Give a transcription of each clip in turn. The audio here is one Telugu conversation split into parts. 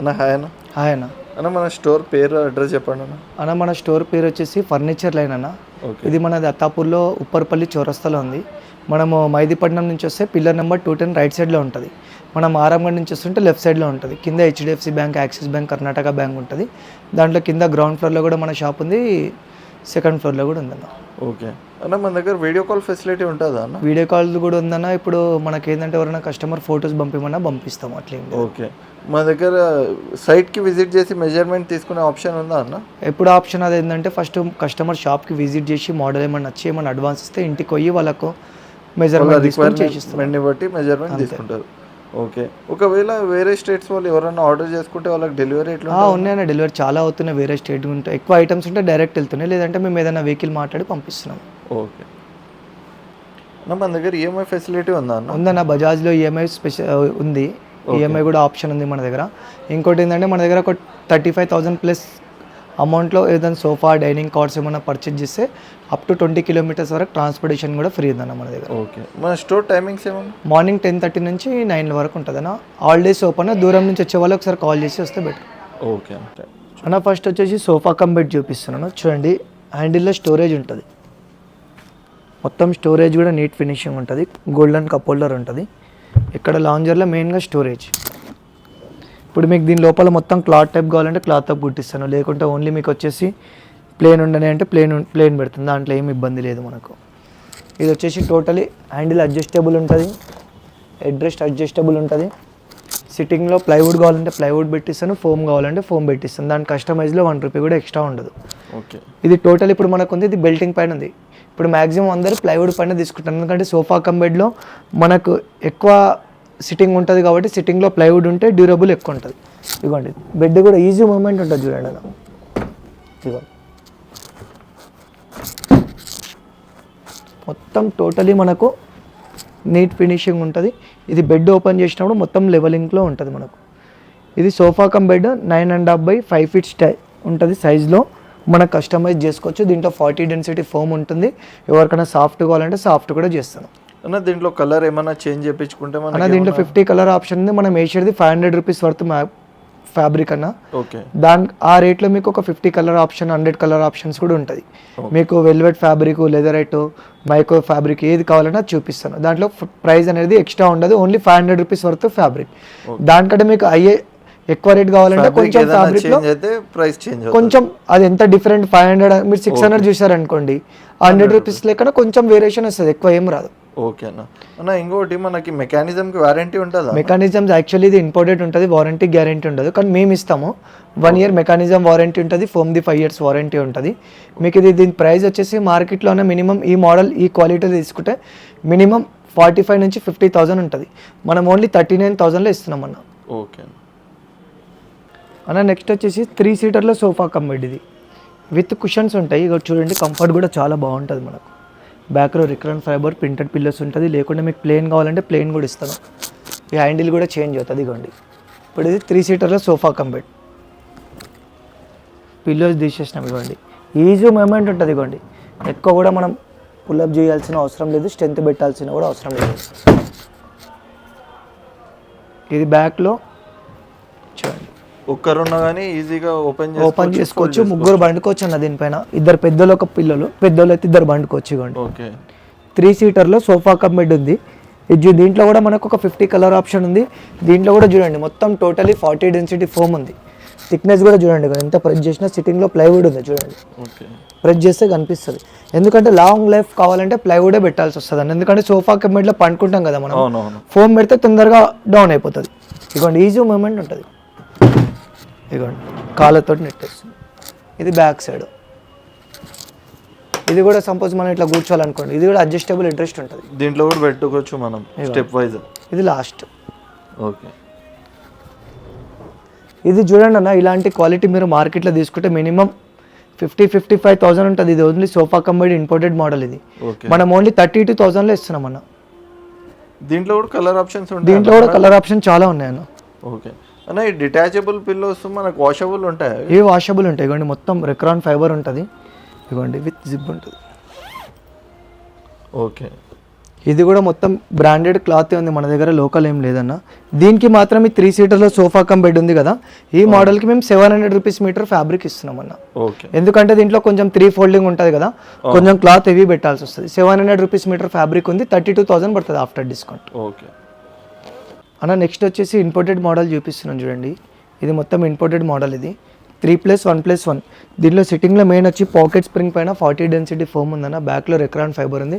అన్న హాయ్ అన్న. హాయ్ అన్న. అన్న మన స్టోర్ పేరు అడ్రస్ చెప్పండి అన్న. అన్న మన స్టోర్ పేరు వచ్చేసి ఫర్నిచర్ లైన్ అన్న. ఓకే. ఇది మన దత్తాపూర్లో ఉప్పర్పల్లి చౌరస్తాలో ఉంది. మనము మైదీపట్నం నుంచి వస్తే pillar number two ten right సైడ్లో ఉంటుంది. మనం ఆరాంగడ్ నుంచి వస్తుంటే లెఫ్ట్ సైడ్లో ఉంటుంది. కింద HDFC bank Axis bank Karnataka bank ఉంటుంది. దాంట్లో కింద గ్రౌండ్ ఫ్లోర్లో కూడా మన షాప్ ఉంది. సెకండ్ ఫ్లోర్లో కూడా ఉందన్న. ఓకే. అన్న మన దగ్గర వీడియో కాల్ ఫెసిలిటీ ఉంటుందా అన్న? వీడియో కాల్ కూడా ఉందన్న. ఇప్పుడు మనకి ఏంటంటే ఎవరైనా కస్టమర్ ఫొటోస్ పంపిమన్నా పంపిస్తాం అట్లేం. ఓకే. మన దగ్గర సైట్కి విజిట్ చేసి మెజర్మెంట్ తీసుకునే ఆప్షన్ ఉందా అన్న? ఎప్పుడు ఆప్షన్ అది ఏంటంటే ఫస్ట్ కస్టమర్ షాప్కి విజిట్ చేసి మోడల్ ఏమన్నా నచ్చి ఏమన్నా అడ్వాన్స్ ఇస్తే ఇంటికి పోయి వాళ్ళకు మెజర్మెంట్ బట్టి మెజర్మెంట్ తీసుకుంటారు. ఓకే. ఒకవేళ వేరే స్టేట్స్ వాళ్ళు ఎవరైనా ఆర్డర్ చేసుకుంటే వాళ్ళకి డెలివరీ ఎట్లా ఉన్నాయన్న డెలివరీ చాలా అవుతున్నాయి. వేరే స్టేట్ ఉంటాయి ఎక్కువ ఐటమ్స్ ఉంటే డైరెక్ట్ వెళ్తున్నాయి. లేదంటే మేము ఏదైనా వెహికల్ మాట్లాడి పంపిస్తున్నాం. ఓకే. మన దగ్గర E ఈఎంఐ ఫెసిలిటీ ఉందా ఉందన్న. బజాజ్లో ఈఎంఐ స్పెషల్ ఉంది. ఈఎంఐ కూడా ఆప్షన్ ఉంది మన దగ్గర. ఇంకోటి ఏంటంటే మన దగ్గర ఒక థర్టీ ఫైవ్ థౌసండ్ ప్లస్ అమౌంట్లో ఏదైనా సోఫా డైనింగ్ కార్డ్స్ ఏమైనా పర్చేజ్ చేస్తే అప్ టు ట్వంటీ కిలోమీటర్స్ వరకు ట్రాన్స్పోర్టేషన్ కూడా ఫ్రీ ఉందన్న మన దగ్గర. ఓకే మన స్టోర్ టైమింగ్స్ ఏమన్నా? మార్నింగ్ టెన్ థర్టీ నుంచి నైన్ వరకు ఉంటుందన్న. ఆల్ డేస్ ఓపెన్ దూరం నుంచి వచ్చే వాళ్ళు ఒకసారి కాల్ చేసి వస్తే బెటర్ ఓకే అన్న ఫస్ట్ వచ్చేసి సోఫా కమ్ బెడ్ చూపిస్తున్నాను. చూడండి హ్యాండిల్లో స్టోరేజ్ ఉంటుంది. మొత్తం స్టోరేజ్ కూడా నీట్ ఫినిషింగ్ ఉంటుంది. గోల్డెన్ కప్ హోల్డర్ ఉంటుంది. ఇక్కడ లాంజర్లో మెయిన్గా స్టోరేజ్ ఇప్పుడు మీకు దీని లోపల మొత్తం క్లాత్ టైప్ కావాలంటే క్లాత్ టైప్ కుట్టిస్తాను. లేకుంటే ఓన్లీ మీకు వచ్చేసి ప్లేన్ ఉండని అంటే ప్లేన్ ప్లేన్ పెడుతుంది. దాంట్లో ఏమి ఇబ్బంది లేదు మనకు. ఇది వచ్చేసి టోటలీ హ్యాండిల్ అడ్జస్టబుల్ ఉంటుంది. హెడ్ అడ్జస్టబుల్ ఉంటుంది. సిట్టింగ్లో ప్లైవుడ్ కావాలంటే ప్లైవుడ్ పెట్టిస్తాను. ఫోమ్ కావాలంటే ఫోమ్ పెట్టిస్తాను. దాని కస్టమైజ్లో వన్ రూపీ కూడా ఎక్స్ట్రా ఉండదు. ఓకే. ఇది టోటల్ ఇప్పుడు మనకు ఉంది. ఇది బెల్టింగ్ పైన ఉంది. ఇప్పుడు మ్యాక్సిమం అందరూ ప్లైవుడ్ పైన తీసుకుంటారు. ఎందుకంటే సోఫా కమ్ బెడ్లో మనకు ఎక్కువ సిట్టింగ్ ఉంటుంది కాబట్టి సిట్టింగ్లో ప్లైవుడ్ ఉంటే డ్యూరబుల్ ఎక్కువ ఉంటుంది. ఇదిగోండి బెడ్ కూడా ఈజీ మూమెంట్ ఉంటుంది చూడండి అలా ఇదిగోండి మొత్తం టోటలీ మనకు నీట్ ఫినిషింగ్ ఉంటుంది. ఇది బెడ్ ఓపెన్ చేసినప్పుడు మొత్తం లెవెలింగ్లో ఉంటుంది మనకు. ఇది sofa cum bed nine and half by five feet స్టై ఉంటుంది సైజ్లో మనం కస్టమైజ్ చేసుకోవచ్చు. దీంట్లో ఫార్టీ డెన్సిటీ ఫోమ్ ఉంటుంది. ఎవరికైనా సాఫ్ట్ కావాలంటే సాఫ్ట్ కూడా చేస్తాను. అన్న దీంట్లో కలర్ ఏమైనా చేంజ్ చేయించుకుంటే అన్న దీంట్లో ఫిఫ్టీ కలర్ ఆప్షన్ ఉంది. మనం వేసేది five hundred rupees worth fabric అన్న. ఓకే. దాని ఆ రేట్లో మీకు ఒక fifty colour option hundred colour options కూడా ఉంటుంది. మీకు velvet fabric leatherite micro fabric ఏది కావాలన్నా చూపిస్తాను. దాంట్లో ప్రైస్ అనేది ఎక్స్ట్రా ఉండదు. Only five hundred rupees worth fabric దానికంటే మీకు అయ్యే ఎక్కువ రేట్ కావాలంటే కొంచెం ఫ్యాబ్రిక్లో ప్రైస్ చేంజ్ కొంచెం అది ఎంత డిఫరెంట్ ఫైవ్ హండ్రెడ్ మీరు సిక్స్ హండ్రెడ్ చూసారనుకోండి. హండ్రెడ్ రూపీస్ లెక్కన కొంచెం వేరియేషన్ వస్తుంది. ఎక్కువ ఏం రాదు. ఓకే అన్న. అన్న ఇంకోటి మనకి మెకానిజంకి వారంటీ ఉంటుందా? మెకానిజమ్స్ యాక్చువల్లీ ఇది ఇంపోర్టెడ్ ఉంటుంది వారంటీ గ్యారంటీ ఉండదు. కానీ మేము ఇస్తాము. వన్ ఇయర్ మెకానిజం వారంటీ ఉంటుంది foam the five years warranty ఉంటుంది. మీకు ఇది దీని ప్రైస్ వచ్చేసి మార్కెట్లోనే మినిమం ఈ మోడల్ ఈ క్వాలిటీ తీసుకుంటే మినిమం ఫార్టీ ఫైవ్ నుంచి ఫిఫ్టీ థౌసండ్ ఉంటుంది. మనం ఓన్లీ థర్టీ నైన్ థౌసండ్లో ఇస్తున్నాం అన్న. ఓకే అన్న. అన్న నెక్స్ట్ వచ్చేసి త్రీ సీటర్లో సోఫా కంబెడ్ ఇది. విత్ కుషన్స్ ఉంటాయి. ఇక చూడండి కంఫర్ట్ కూడా చాలా బాగుంటుంది మనకు. బ్యాక్లో రిక్రన్ ఫైబర్ ప్రింటెడ్ పిల్లర్స్ ఉంటుంది. లేకుంటే మీకు ప్లేన్ కావాలంటే ప్లేన్ కూడా ఇస్తాను. ఈ హ్యాండిల్ కూడా చేంజ్ అవుతుంది ఇగోండి ఇప్పుడు ఇది త్రీ సీటర్లో సోఫా కంబెడ్ పిల్లోస్ తీసేసినాం ఇవ్వండి ఈజీ మూమెంట్ ఉంటుంది ఇవ్వండి ఎక్కువ కూడా మనం పుల్అప్ చేయాల్సిన అవసరం లేదు. స్ట్రెంత్ పెట్టాల్సిన కూడా అవసరం లేదు. ఇది బ్యాక్లో ఒక్కరున్నా కానీ ఈజీగా ఓపెన్ ఓపెన్ చేసుకోవచ్చు. ముగ్గురు బండుకోవచ్చు అన్న దీనిపైన. ఇద్దరు పెద్దలు ఒక పిల్లలు. పెద్దోళ్ళు అయితే ఇద్దరు బండుకోవచ్చు ఇవ్వండి ఓకే. త్రీ సీటర్లో సోఫా కమ్ బెడ్ ఉంది. దీంట్లో కూడా మనకు ఒక ఫిఫ్టీ కలర్ ఆప్షన్ ఉంది. దీంట్లో కూడా చూడండి మొత్తం టోటలీ ఫార్టీ డెన్సిటీ ఫోమ్ ఉంది. థిక్నెస్ కూడా చూడండి ఎంత ప్రెస్ చేసినా సిట్టింగ్లో ప్లైవుడ్ ఉంది చూడండి. ఓకే. ప్రెస్ చేస్తే కనిపిస్తుంది. ఎందుకంటే లాంగ్ లైఫ్ కావాలంటే ప్లైవుడే పెట్టాల్సి వస్తుంది అండి ఎందుకంటే సోఫా కమ్ బెడ్లో పండుకుంటాం కదా మనం. ఫోమ్ పెడితే తొందరగా డౌన్ అయిపోతుంది. ఇదిగోండి ఈజీ మూమెంట్ ఉంటుంది. ఇదిగోండి కాళ్ళతోటి నెట్టేస్తుంది. ఇది బ్యాక్ సైడ్. ఇది కూడా సపోజ్ మనం ఇట్లా కూర్చోవాలనుకోండి ఇది కూడా అడ్జస్టబుల్ ఇంట్రెస్ట్ ఉంటుంది. దీంట్లో కూడా పెట్టుకోవచ్చు మనం స్టెప్ వైజ్. ఇది లాస్ట్. ఓకే. ఇది చూడండి అన్న ఇలాంటి క్వాలిటీ మీరు మార్కెట్లో తీసుకుంటే minimum fifty fifty five thousand ఉంటుంది. ఇది only sofa cum bed imported model ఇది. ఓకే. మనం ఓన్లీ థర్టీ టూ థౌసండ్లో ఇస్తున్నాం అన్న. దీంట్లో కూడా కలర్ ఆప్షన్స్ దీంట్లో కూడా? కలర్ ఆప్షన్ చాలా ఉన్నాయి అన్న. ఓకే. అన్న ఈ డిటాచబుల్ పిల్లోస్ మనకు వాషబుల్ ఉంటాయి? ఇవి వాషబుల్ ఉంటాయి? ఇవ్వండి మొత్తం రెక్రాన్ ఫైబర్ ఉంటుంది. ఇవ్వండి విత్ జిప్ ఉంటుంది. ఓకే. ఇది కూడా మొత్తం బ్రాండెడ్ క్లాత్ ఉంది మన దగ్గర లోకల్ ఏం లేదన్న. దీనికి మాత్రం ఈ త్రీ సీటర్లో సోఫా కమ్ బెడ్ ఉంది కదా. ఈ మోడల్కి మేము seven hundred rupees metre fabric ఇస్తున్నాం అన్న ఓకే. ఎందుకంటే దీంట్లో కొంచెం త్రీ ఫోల్డింగ్ ఉంటుంది కదా. కొంచెం క్లాత్ హెవీ పెట్టాల్సి వస్తుంది. Seven hundred rupees metre fabric ఉంది థర్టీ టూ థౌసండ్ పడుతుంది ఆఫ్టర్ డిస్కౌంట్ ఓకే. అన్న నెక్స్ట్ వచ్చేసి ఇంపోర్టెడ్ మోడల్ చూపిస్తున్నాను చూడండి. ఇది మొత్తం ఇంపోర్టెడ్ మోడల్ ఇది. Three plus one plus one దీనిలో సిట్టింగ్లో మెయిన్ వచ్చి పాకెట్ స్ప్రింగ్ పైన ఫార్టీ డెన్సిటీ ఫోమ్ ఉందన్న బ్యాక్లో రెక్రాన్ ఫైబర్ ఉంది.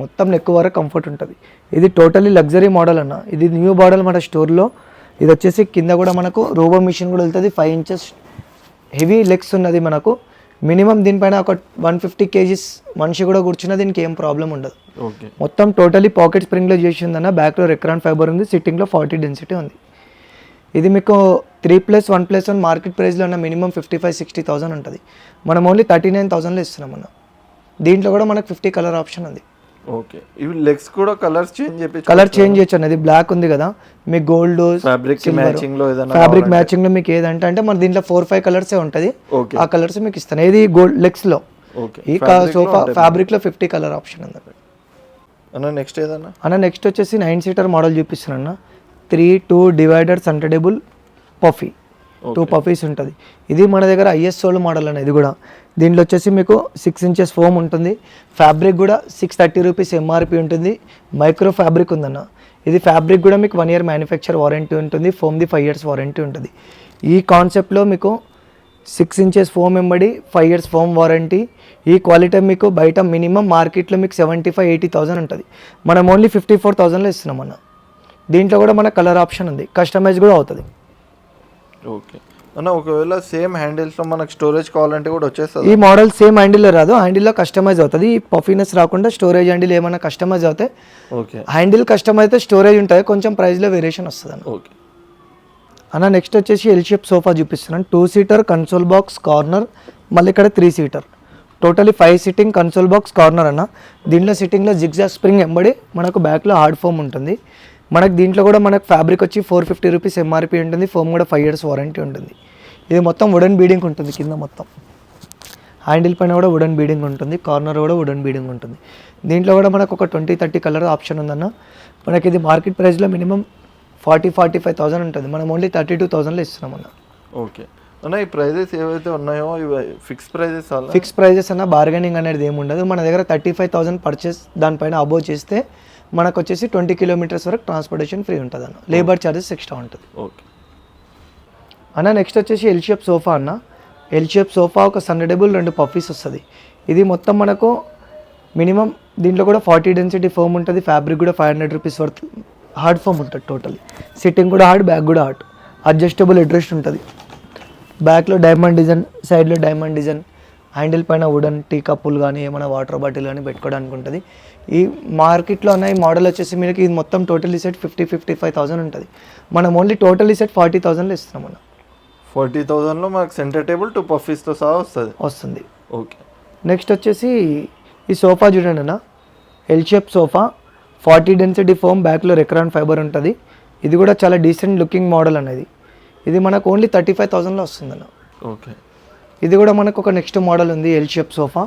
మొత్తం నెక్ వరకు కంఫర్ట్ ఉంటుంది. ఇది టోటలీ లగ్జరీ మోడల్ అన్న. ఇది న్యూ మోడల్ మన స్టోర్లో ఇది వచ్చేసి కింద కూడా మనకు రోబో మిషన్ కూడా వెళ్తుంది. ఫైవ్ ఇంచెస్ హెవీ లెగ్స్ ఉన్నది మనకు. మినిమం దీనిపైన ఒక వన్ ఫిఫ్టీ కేజీస్ మనిషి కూడా కూర్చున్నా దీనికి ఏం ప్రాబ్లం ఉండదు. ఓకే. మొత్తం టోటలీ పాకెట్ స్ప్రింగ్లో చేసిందన్న బ్యాక్లో రెక్రాన్ ఫైబర్ ఉంది సిట్టింగ్లో ఫార్టీ డెన్సిటీ ఉంది. ఇది మీకు three plus one plus one market ప్రైస్లో ఉన్న minimum fifty five sixty thousand ఉంటుంది. మనం ఓన్లీ థర్టీ నైన్ థౌసండ్లో ఇస్తున్నాం అన్న. దీంట్లో కూడా మనకు ఫిఫ్టీ కలర్ ఆప్షన్ ఉంది. ఓకే. ఇవి లెగ్స్ కూడా కలర్స్ చేంజ్ కలర్ చేంజ్ చేయొచ్చు అన్నది బ్లాక్ ఉంది కదా. మీకు గోల్డ్ ఫ్యాబ్రిక్ మ్యాచింగ్లో ఏదైనా ఫ్యాబ్రిక్ మ్యాచింగ్లో మీకు ఏదంటే అంటే మన దీంట్లో ఫోర్ ఫైవ్ కలర్సే ఉంటుంది. ఆ కలర్స్ మీకు ఇస్తాను. ఏది? గోల్డ్ లెగ్స్లో ఓకే. ఈ సోఫా ఫ్యాబ్రిక్లో ఫిఫ్టీ కలర్ ఆప్షన్ ఉంది. అన్న నెక్స్ట్ ఏదన్నా? అన్న నెక్స్ట్ వచ్చేసి నైన్ సీటర్ మోడల్ చూపిస్తున్నాను అన్న. Three two divider centre table puffy two puffies ఉంటుంది. ఇది మన దగ్గర ఐఎస్ఓల్ మోడల్ అన్న ఇది కూడా. దీంట్లో వచ్చేసి మీకు సిక్స్ ఇంచెస్ ఫోమ్ ఉంటుంది. ఫ్యాబ్రిక్ కూడా సిక్స్ థర్టీ రూపీస్ ఎంఆర్పి ఉంటుంది. మైక్రో ఫ్యాబ్రిక్ ఉందన్న. ఇది ఫ్యాబ్రిక్ కూడా మీకు వన్ ఇయర్ మ్యానుఫ్యాక్చర్ వారంటీ ఉంటుంది. ఫోమ్ది ఫైవ్ ఇయర్స్ వారంటీ ఉంటుంది. ఈ కాన్సెప్ట్లో మీకు సిక్స్ ఇంచెస్ ఫోమ్ ఎంబడి ఫైవ్ ఇయర్స్ ఫోమ్ వారంటీ ఈ క్వాలిటీ మీకు బయట మినిమం మార్కెట్లో మీకు సెవెంటీ ఫైవ్ ఎయిటీ థౌసండ్ ఉంటుంది. మనం ఓన్లీ ఫిఫ్టీ ఫోర్ థౌసండ్లో ఇస్తున్నాం అన్న. దీంట్లో కూడా మన కలర్ ఆప్షన్ ఉంది. కస్టమైజ్ కూడా అవుతుంది. ఓకే. అన్న ఒకవేళ సేమ్ హ్యాండిల్స్లో మనకు స్టోరేజ్ కావాలంటే కూడా వచ్చేస్తుంది? ఈ మోడల్ సేమ్ హ్యాండిల్లో రాదు. హ్యాండిల్లో కస్టమైజ్ అవుతుంది. ఈ పఫీనెస్ రాకుండా స్టోరేజ్ హ్యాండిల్ ఏమైనా కస్టమైజ్ అవుతాయి ఓకే. హ్యాండిల్ కస్టమైజ్ అయితే స్టోరేజ్ ఉంటుంది కొంచెం ప్రైస్లో వేరియేషన్ వస్తుంది అన్న ఓకే. అన్న నెక్స్ట్ వచ్చేసి ఎల్ షేప్ సోఫా చూపిస్తున్నాను. Two seater console box corner మళ్ళీ ఇక్కడ three seater totally five sitting console box corner అన్న. దీంట్లో సిట్టింగ్లో జిగ్జా స్ప్రింగ్ ఎంబడి మనకు బ్యాక్లో హార్డ్ ఫోమ్ ఉంటుంది. మనకు దీంట్లో కూడా మనకు ఫ్యాబ్రిక్ వచ్చి ఫోర్ ఫిఫ్టీ రూపీస్ ఎంఆర్పి ఉంటుంది. ఫోమ్ కూడా ఫైవ్ ఇయర్స్ వారంటీ ఉంటుంది. ఇది మొత్తం వుడెన్ బీడింగ్ ఉంటుంది కింద మొత్తం. హ్యాండిల్ పైన కూడా వుడెన్ బీడింగ్ ఉంటుంది. కార్నర్ కూడా వుడెన్ బీడింగ్ ఉంటుంది. దీంట్లో కూడా మనకు ఒక ట్వంటీ థర్టీ కలర్ ఆప్షన్ ఉందన్న. మనకి ఇది మార్కెట్ ప్రైస్లో minimum forty forty five thousand ఉంటుంది. మనం ఓన్లీ థర్టీ టూ థౌసండ్లో ఇస్తున్నాం అన్న. ఓకే అన్న ఈ ప్రైజెస్ ఏవైతే ఉన్నాయో ఇవి ఫిక్స్ ప్రైజెస్ ఫిక్స్ ప్రైజెస్ అన్న బార్గెనింగ్ అనేది ఏమి ఉండదు మన దగ్గర థర్టీ ఫైవ్ థౌసండ్ పర్చేస్ దానిపైన అబోవ్ చేస్తే మనకు వచ్చేసి ట్వంటీ కిలోమీటర్స్ వరకు ట్రాన్స్పోర్టేషన్ ఫ్రీ ఉంటుంది అన్న లేబర్ ఛార్జెస్ ఎక్స్ట్రా ఉంటుంది. ఓకే అన్న నెక్స్ట్ వచ్చేసి ఎల్ షేప్ సోఫా అన్న. ఎల్ షేప్ సోఫా ఒక సన్నడబుల్ రెండు పఫీస్ వస్తుంది. ఇది మొత్తం మనకు మినిమం దీంట్లో కూడా ఫార్టీ డెన్సిటీ ఫోమ్ ఉంటుంది ఫ్యాబ్రిక్ కూడా five hundred rupees worth hard foam ఉంటుంది టోటల్ సిట్టింగ్ కూడా హార్డ్ బ్యాక్ కూడా హార్డ్ అడ్జస్టబుల్ అడ్రెస్ట్ ఉంటుంది. బ్యాక్లో డైమండ్ డిజైన్ సైడ్లో డైమండ్ డిజైన్ హ్యాండిల్ పైన వుడన్ టీ కప్పులు కానీ ఏమైనా వాటర్ బాటిల్ కానీ పెట్టుకోవడానికి ఉంటుంది. ఈ మార్కెట్లో ఉన్న ఈ మోడల్ వచ్చేసి మీకు ఇది మొత్తం total set fifty fifty five thousand ఉంటుంది. మనం ఓన్లీ టోటల్ సెట్ ఫార్టీ థౌసండ్లో ఇస్తున్నాం మనం ఫార్టీ థౌజండ్లో మనకు సెంటర్ టేబుల్ టూ పఫీస్తో సహా వస్తుంది. వస్తుంది. ఓకే. నెక్స్ట్ వచ్చేసి ఈ సోఫా చూడండి అన్న. L shape sofa. Forty density foam బ్యాక్లో రెక్రాన్ ఫైబర్ ఉంటుంది. ఇది కూడా చాలా డీసెంట్ లుకింగ్ మోడల్ అనేది ఇది మనకు ఓన్లీ థర్టీ ఫైవ్ థౌసండ్లో వస్తుంది అన్న. ఓకే. ఇది కూడా మనకు ఒక నెక్స్ట్ మోడల్ ఉంది ఎల్ షేప్ సోఫా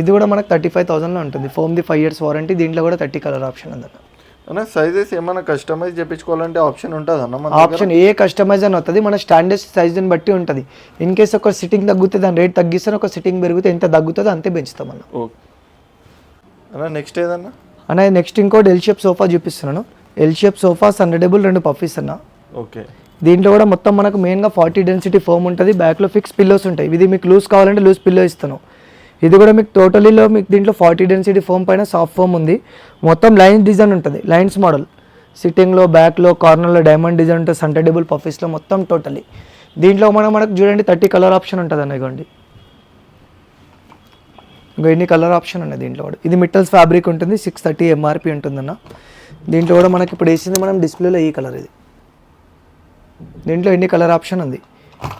ఇది కూడా మనకు థర్టీ ఫైవ్ థౌసండ్లో ఉంటుంది. ఫోమ్ది ఫైవ్ ఇయర్స్ వారంటీ దీంట్లో కూడా థర్టీ కలర్ ఆప్షన్ ఉందన్న అన్న. సైజెస్ ఏమైనా కస్టమైజ్ చేయించుకోవాలంటే ఆప్షన్ ఉంటుంది అన్న మన ఆప్షన్ ఏ కస్టమైజ్ అని వస్తుంది మన స్టాండర్డ్ సైజుని బట్టి ఉంటుంది. ఇన్ కేస్ ఒక సిట్టింగ్ తగ్గితే దాని రేట్ తగ్గిస్తే ఒక సిట్టింగ్ పెరిగితే ఎంత తగ్గుతుందో అంతే పెంచుతాం అన్న. ఓకే అన్న నెక్స్ట్ ఏదన్నా? అన్న నెక్స్ట్ ఇంకోటి ఎల్ షేప్ సోఫా చూపిస్తున్నాను. L shape sofa centre table రెండు పఫీస్ అన్న. ఓకే. దీంట్లో కూడా మొత్తం మనకు మెయిన్గా ఫార్టీ డెన్సిటీ ఫోమ్ ఉంటుంది. బ్యాక్లో ఫిక్స్ పిల్లోస్ ఉంటాయి. ఇది మీకు లూజ్ కావాలంటే లూజ్ పిల్లో ఇస్తాను. ఇది కూడా మీకు టోటలీలో మీకు దీంట్లో ఫార్టీ డెన్సిటీ ఫోమ్ పైన సాఫ్ట్ ఫోమ్ ఉంది. మొత్తం లైన్స్ డిజైన్ ఉంటుంది. లైన్స్ మోడల్ సిట్టింగ్లో బ్యాక్లో కార్నర్లో డైమండ్ డిజైన్ ఉంటుంది. సంటడబుల్ పఫీస్లో మొత్తం టోటలీ దీంట్లో మనం మనకు చూడండి థర్టీ కలర్ ఆప్షన్ ఉంటుంది అన్న ఇగోండి. ఇంకా ఎన్ని కలర్ ఆప్షన్ ఉన్నాయి దీంట్లో కూడా? ఇది మిట్టల్స్ ఫ్యాబ్రిక్ ఉంటుంది. సిక్స్ థర్టీ ఎంఆర్పి ఉంటుందన్న. దీంట్లో కూడా మనకి ఇప్పుడు వేసింది మనం డిస్ప్లేలో ఈ కలర్ ఇది. దీంట్లో ఎన్ని కలర్ ఆప్షన్ ఉంది?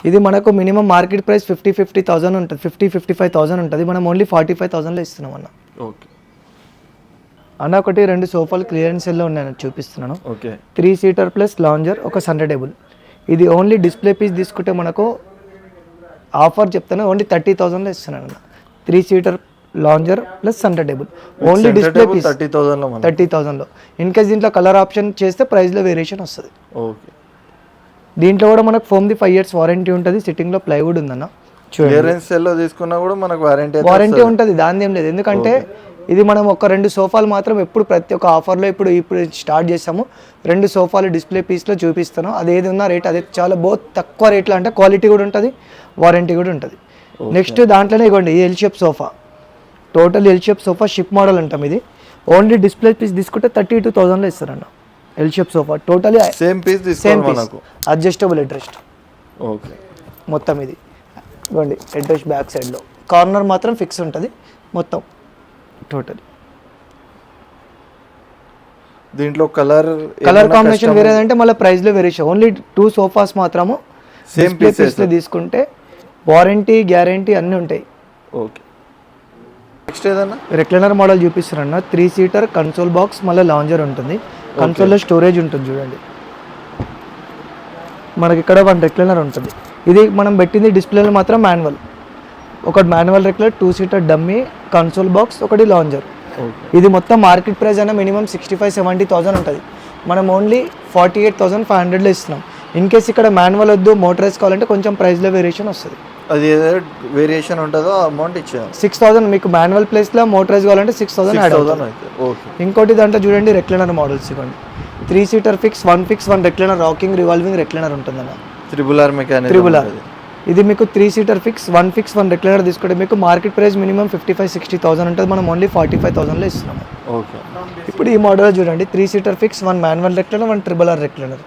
ఇది మనకు minimum market price fifty fifty thousand ఉంటుంది ఫిఫ్టీ ఫిఫ్టీ ఫైవ్ థౌసండ్ ఉంటుంది. మనం ఓన్లీ ఫార్టీ ఫైవ్ థౌసండ్లో ఇస్తున్నాం అన్న. ఓకే. అన్న ఒకటి రెండు సోఫాలు క్లియరెన్స్ సెల్లో ఉన్నాయని చూపిస్తున్నాను. Okay. Three seater plus lounger ఒక సండే టేబుల్ ఇది ఓన్లీ డిస్ప్లే పీస్ తీసుకుంటే మనకు ఆఫర్ చెప్తాను. ఓన్లీ థర్టీ థౌసండ్లో ఇస్తున్నాను అన్న. Three seater lounger plus centre table only display piece. Thirty థౌసండ్లో thirty థౌసండ్లో. ఇన్ కేస్ దీంట్లో కలర్ ఆప్షన్ చేస్తే ప్రైస్లో వేరియేషన్ వస్తుంది. ఓకే. దీంట్లో కూడా మనకు ఫోమ్ది ఫైవ్ ఇయర్స్ వారంటీ ఉంటుంది. సిట్టింగ్లో ప్లైవుడ్ ఉందన్న. క్లియరెన్స్ సెల్లో తీసుకున్నా కూడా మనకు వారంటీ వారంటీ ఉంటుంది. దాని ఏం లేదు. ఎందుకంటే ఇది మనం ఒక రెండు సోఫాలు మాత్రం ఎప్పుడు ప్రతి ఒక్క ఆఫర్లో ఇప్పుడు ఇప్పుడు స్టార్ట్ చేసాము రెండు సోఫాలు డిస్ప్లే పీస్లో చూపిస్తాను. అది ఏది ఉన్నా రేట్ అది చాలా బోత్ తక్కువ రేట్లో అంటే క్వాలిటీ కూడా ఉంటుంది వారంటీ కూడా ఉంటుంది. నెక్స్ట్ దాంట్లోనే ఇవ్వండి ఈ L shape sofa total L shape sofa ship model అంటాం ఇది. ఓన్లీ డిస్ప్లే పీస్ తీసుకుంటే థర్టీ టూ థౌసండ్లో ఇస్తారన్న. L shape sofa totally same piece same piece adjustable headrest okay మొత్తం ఇది. ఇవ్వండి అడ్రస్ బ్యాక్ సైడ్లో కార్నర్ మాత్రం ఫిక్స్ ఉంటుంది. మొత్తం. టోటల్ దీంట్లో కలర్ కలర్ కాంబినేషన్ వేరేదంటే మళ్ళీ ప్రైస్లో వేరియేషన్ ఓన్లీ టూ సోఫాస్ మాత్రము సేమ్. పీస్లో తీసుకుంటే వారంటీ గ్యారంటీ అన్నీ ఉంటాయి. ఓకే నెక్స్ట్ ఏదన్నా? రెక్లైనర్ మోడల్ చూపిస్తారన్న త్రీ సీటర్ కన్సోల్ బాక్స్ మళ్ళీ లాంజర్ ఉంటుంది. కన్సోల్లో స్టోరేజ్ ఉంటుంది చూడండి. మనకి ఇక్కడ వన్ రెక్లైనర్ ఉంటుంది. ఇది మనం పెట్టింది డిస్ప్లేలో మాత్రం మాన్యువల్ ఒకటి manual recliner two seater dummy console box ఒకటి లాంజర్ ఇది మొత్తం మార్కెట్ ప్రైస్ అయినా minimum sixty five seventy thousand ఉంటుంది. మనం only forty eight thousand five హండ్రెడ్లో ఇస్తున్నాం. ఇన్ కేస్ ఇక్కడ మాన్యువల్ వద్దు మోటరైజ్ కావాలంటే కొంచెం ప్రైస్లో వేరియేషన్ వస్తుంది. అది ఏదో వేరియేషన్ ఉంటుందో అమౌంట్ ఇచ్చాను. సిక్స్ థౌసండ్ మీకు మాన్యువల్ ప్లేస్లో మోటరైజ్ కావాలంటే సిక్స్ థౌసండ్ యాడ్ అవుతుంది. ఓకే ఇంకోటి దాంట్లో చూడండి రెక్లైనర్ మోడల్స్ ఇవ్వండి. Three seater fix one fix one recliner rocking revolving recliner ఉంటుందన్న. Triple R mechanic triple R ఇది మీకు three seater fix one fix one recliner తీసుకుంటే మీకు market price minimum fifty five sixty thousand ఉంటుంది. మనం ఓన్లీ ఫార్టీ ఫైవ్ థౌసండ్లో ఇస్తున్నాము ఓకే ఇప్పుడు ఈ మోడల్ చూడండి three seater fix one manual recliner one triple R recliner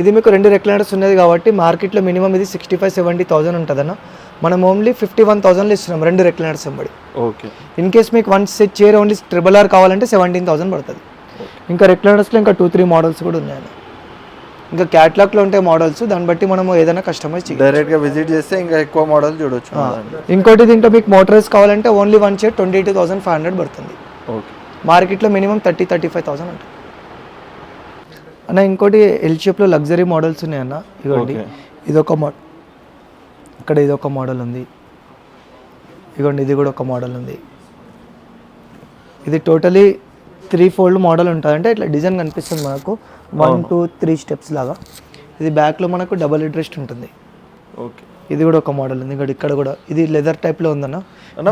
ఇది మీకు రెండు రెక్లైనర్స్ ఉన్నది కాబట్టి మార్కెట్లో మినిమం ఇది సిక్స్టీ ఫైవ్ సెవెంటీ థౌసండ్ ఉంటుందన్న. మనం ఓన్లీ ఫిఫ్టీ వన్ థౌసండ్లో ఇస్తున్నాం రెండు రెక్లైనర్స్ ఎంబడి ఓకే. ఇన్ కేస్ మీకు one set chair only triple R కావాలంటే సెవెంటీన్ థౌసండ్ పడుతుంది. ఇంకా రెక్లైనర్స్లో ఇంకా టూ త్రీ మోడల్స్ కూడా ఉన్నాయన్న. ఇంకా క్యాట్లాగ్లో ఉంటే మోడల్స్ దాన్ని బట్టి మనము ఏదైనా కస్టమైజ్ చేయాలి డైరెక్ట్గా విజిట్ చేస్తే ఇంకా ఎక్కువ మోడల్ చూడొచ్చు ఇంకోటి దీంట్లో మీకు మోటరైజ్ కావాలంటే only one chair twenty two thousand five hundred పడుతుంది. ఓకే. మార్కెట్లో minimum thirty thirty five thousand ఉంటుంది. అన్న ఇంకోటి ఎల్ షేప్లో లగ్జరీ మోడల్స్ ఉన్నాయన్న ఇదిగోండి. ఇదొక మోడల్ ఇక్కడ ఇదొక మోడల్ ఉంది. ఇదిగోండి ఇది కూడా ఒక మోడల్ ఉంది. ఇది టోటలీ త్రీ ఫోల్డ్ మోడల్ ఉంటుంది అంటే ఇట్లా డిజైన్ కనిపిస్తుంది మనకు. వన్ టూ త్రీ స్టెప్స్ లాగా. ఇది బ్యాక్లో మనకు డబల్ అడ్రెస్ట్ ఉంటుంది. ఓకే. ఇది కూడా ఒక మోడల్. ఉంది ఇక్కడ ఇక్కడ కూడా ఇది లెదర్ టైప్లో ఉందన్న.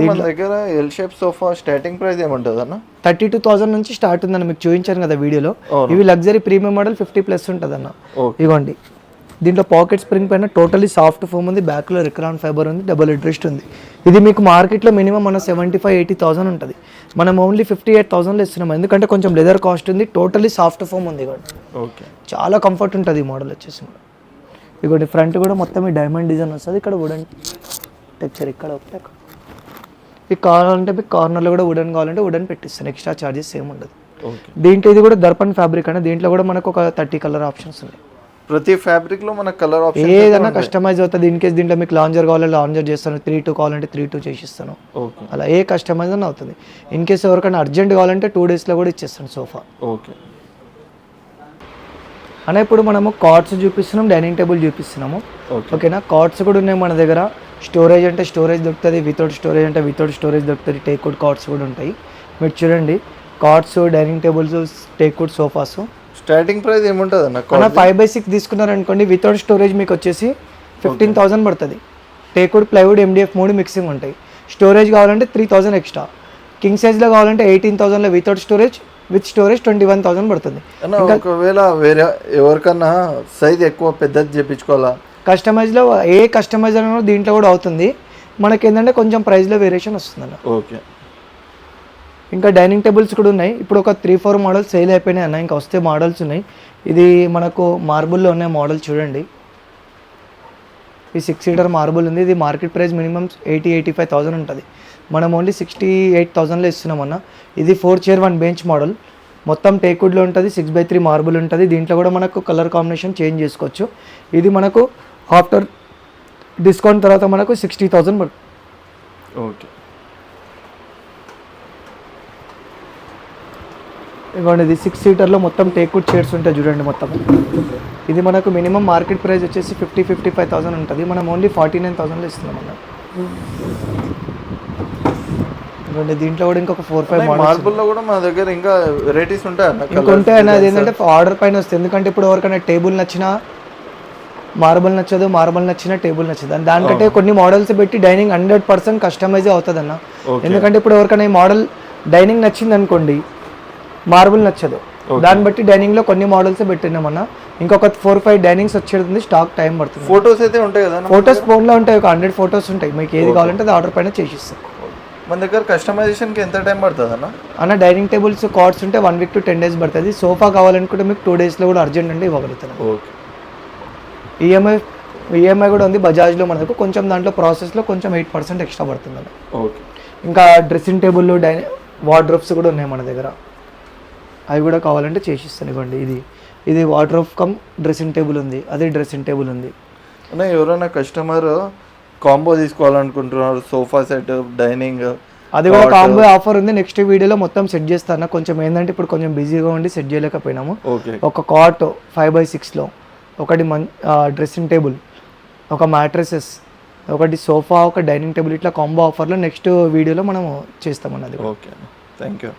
మన దగ్గర L shape sofa starting price ఏముంటుంది అన్న? థర్టీ టూ థౌసండ్ నుంచి స్టార్ట్ ఉందని మీకు చూపించాను కదా వీడియోలో. ఇవి luxury premium model fifty plus ఉంటుంది అన్న ఓకే. ఇదిగోండి దీంట్లో పాకెట్ స్ప్రింగ్ పైన టోటలీ సాఫ్ట్ ఫోమ్ ఉంది బ్యాక్లో రిక్రాన్ ఫైబర్ ఉంది డబుల్ అడ్రెస్ట్ ఉంది. ఇది మీకు మార్కెట్లో మినిమం మన సెవెంటీ ఫైవ్ ఎయిటీ థౌసండ్ ఉంటుంది. మనం ఓన్లీ ఫిఫ్టీ ఎయిట్ థౌసండ్లో ఇస్తున్నాం. ఎందుకంటే కొంచెం లెదర్ కాస్ట్ ఉంది టోటలీ సాఫ్ట్ ఫోమ్ ఉంది ఓకే. చాలా కంఫర్ట్ ఉంటుంది ఈ మోడల్ వచ్చేసి. ఇదిగోండి ఫ్రంట్ కూడా మొత్తం ఈ డైమండ్ డిజైన్ వస్తుంది. ఇక్కడ వుడెన్ టెక్చర్ ఇక్కడ ఒకటి అక్కడ. ఈ కావాలంటే మీకు కార్నర్లో కూడా వుడెన్ కావాలంటే వుడెన్ పెట్టిస్తాను. ఎక్స్ట్రా చార్జెస్ ఏమి ఉండదు. దీంట్లో ఇది కూడా దర్పన్ ఫ్యాబ్రిక్ అంటే దీంట్లో కూడా మనకు ఒక థర్టీ కలర్ ఆప్షన్స్ ఉన్నాయి. ప్రతి ఫ్యాబ్రిక్లో మనకు కలర్ ఆప్షన్ ఏదైనా కస్టమైజ్ అవుతుంది. ఇన్ కేస్ దీంట్లో మీకు లాంజర్ కావాలంటే లాంజర్ చేస్తాను. త్రీ టూ కావాలంటే త్రీ టూ చేసిస్తాను. ఓకే అలా ఏ కస్టమైజ్ అని అవుతుంది. ఇన్ కేస్ ఎవరికైనా అర్జెంట్ కావాలంటే టూ డేస్లో కూడా ఇచ్చేస్తాను సోఫా ఓకే అనే ఇప్పుడు మనము కార్డ్స్ చూపిస్తున్నాం డైనింగ్ టేబుల్ చూపిస్తున్నాము. ఓకే. ఓకేనా? కార్డ్స్ కూడా ఉన్నాయి మన దగ్గర. స్టోరేజ్ అంటే స్టోరేజ్ దొరుకుతుంది వితౌట్ స్టోరేజ్ అంటే వితౌట్ స్టోరేజ్ దొరుకుతుంది టేక్వుడ్ కార్డ్స్ కూడా ఉంటాయి. మీరు చూడండి cots dining tables teakwood sofas. Starting price ఏముంటుంది అన్న అన్న ఫైవ్ బై సిక్స్ తీసుకున్నారనుకోండి వితౌట్ స్టోరేజ్ మీకు వచ్చేసి ఫిఫ్టీన్ థౌసండ్ పడుతుంది. టేక్వుడ్ ప్లైవుడ్ ఎండిఎఫ్ మూడు మిక్సింగ్ ఉంటాయి. స్టోరేజ్ కావాలంటే త్రీ థౌసండ్ ఎక్స్ట్రా కింగ్ సైజ్లో కావాలంటే eighteen థౌసండ్లో without storage with storage twenty one thousand పడుతుంది ఒకవేళ వేరే ఎవరికన్నా సైజ్ ఎక్కువ పెద్దది చేపించుకోవాలా? కస్టమైజ్లో ఏ కస్టమైజ్ అయినా దీంట్లో కూడా అవుతుంది. మనకి ఏంటంటే కొంచెం ప్రైస్లో వేరియేషన్ వస్తుందన్న. ఓకే. ఇంకా డైనింగ్ టేబుల్స్ కూడా ఉన్నాయి. ఇప్పుడు ఒక త్రీ ఫోర్ మోడల్స్ సేల్ అయిపోయినాయి అన్న. ఇంకా వస్తే మోడల్స్ ఉన్నాయి. ఇది మనకు మార్బుల్లో ఉన్న మోడల్ చూడండి. ఈ సిక్స్ సీటర్ మార్బుల్ ఉంది. ఇది market price minimum eighty eighty five thousand ఉంటుంది. మనం ఓన్లీ సిక్స్టీ ఎయిట్ థౌసండ్లో ఇస్తున్నాం అన్న. ఇది four chair one bench model మొత్తం టేక్వుడ్లో ఉంటుంది సిక్స్ బై త్రీ మార్బుల్ ఉంటుంది. దీంట్లో కూడా మనకు కలర్ కాంబినేషన్ చేంజ్ చేసుకోవచ్చు. ఇది మనకు ఆఫ్టర్ డిస్కౌంట్ తర్వాత మనకు సిక్స్టీ థౌసండ్ పడుతుంది ఓకే. ఇవ్వండి ఇది సిక్స్ సీటర్లో మొత్తం టేక్వుడ్ చైర్స్ ఉంటాయి చూడండి మొత్తం. ఇది మనకు మినిమం మార్కెట్ ప్రైస్ వచ్చేసి ఫిఫ్టీ ఫిఫ్టీ ఫైవ్ థౌసండ్ ఉంటుంది. మనం ఓన్లీ ఫార్టీ నైన్ థౌసండ్లో ఇస్తున్నాం అన్న. ఇదిగోండి దీంట్లో కూడా ఇంకొక ఫోర్ ఫైవ్ మార్బుల్లో కూడా మా దగ్గర ఇంకా వెరైటీస్ ఉంటాయి అన్న ఇంకొంటే అన్న అది ఏంటంటే ఆర్డర్ పైన వస్తుంది ఎందుకంటే ఇప్పుడు ఎవరికైనా టేబుల్ నచ్చినా మార్బల్ నచ్చదు మార్బల్ నచ్చినా టేబుల్ నచ్చదు. అని దానికంటే కొన్ని మోడల్స్ పెట్టి డైనింగ్ హండ్రెడ్ పర్సెంట్ కస్టమైజ్ అవుతుంది అన్న. ఎందుకంటే ఇప్పుడు ఎవరికైనా ఈ మోడల్ డైనింగ్ నచ్చింది అనుకోండి మార్బుల్ నచ్చదు. దాన్ని బట్టి డైనింగ్లో కొన్ని మోడల్స్ పెట్టినామన్న ఇంకొక ఫోర్ ఫైవ్ డైనింగ్స్ వచ్చేది స్టాక్ టైం పడుతుంది. ఫొటోస్ అయితే ఉంటాయి కదా? ఫొటోస్ ఫోన్లో ఉంటాయి ఒక హండ్రెడ్ ఫొటోస్ ఉంటాయి. మీకు ఏది కావాలంటే అది ఆర్డర్ పైన చేసిస్తాం మన దగ్గర కస్టమైజేషన్కి ఎంత టైం పడుతుంది అన్న అన్న డైనింగ్ టేబుల్స్ కార్డ్స్ ఉంటే one week to ten days పడుతుంది. సోఫా కావాలనుకుంటే మీకు టూ డేస్లో కూడా అర్జెంట్ అంటే ఇవ్వగలుగుతాను ఓకే ఈఎంఐ ఈఎంఐ కూడా ఉంది బజాజ్లో మనకు కొంచెం దాంట్లో ప్రాసెస్లో కొంచెం ఎయిట్ పర్సెంట్ ఎక్స్ట్రా పడుతుంది అన్న. ఓకే ఇంకా డ్రెస్సింగ్ టేబుల్ డై వార్డ్రోబ్స్ కూడా ఉన్నాయి మన దగ్గర. అవి కూడా కావాలంటే చేసిస్తాను ఇవ్వండి. ఇది ఇది వార్డ్రోబ్ కమ్ డ్రెస్సింగ్ టేబుల్ ఉంది. అదే డ్రెస్సింగ్ టేబుల్ ఉంది. అన్న ఎవరైనా కస్టమర్ కాంబో తీసుకోవాలనుకుంటున్నారు సోఫా సెట్ డైనింగ్ అది కూడా కాంబో ఆఫర్ ఉంది. నెక్స్ట్ వీడియోలో మొత్తం సెట్ చేస్తాను కొంచెం ఏంటంటే ఇప్పుడు కొంచెం బిజీగా ఉండి సెట్ చేయలేకపోయినాము. ఒక కాట్ ఫైవ్ బై సిక్స్లో ఒకటి మన్ డ్రెస్సింగ్ టేబుల్ ఒక మ్యాట్రసెస్ ఒకటి సోఫా ఒక డైనింగ్ టేబుల్ ఇట్లా కాంబో ఆఫర్లో నెక్స్ట్ వీడియోలో మనం చేస్తామన్నది ఓకే థ్యాంక్ యూ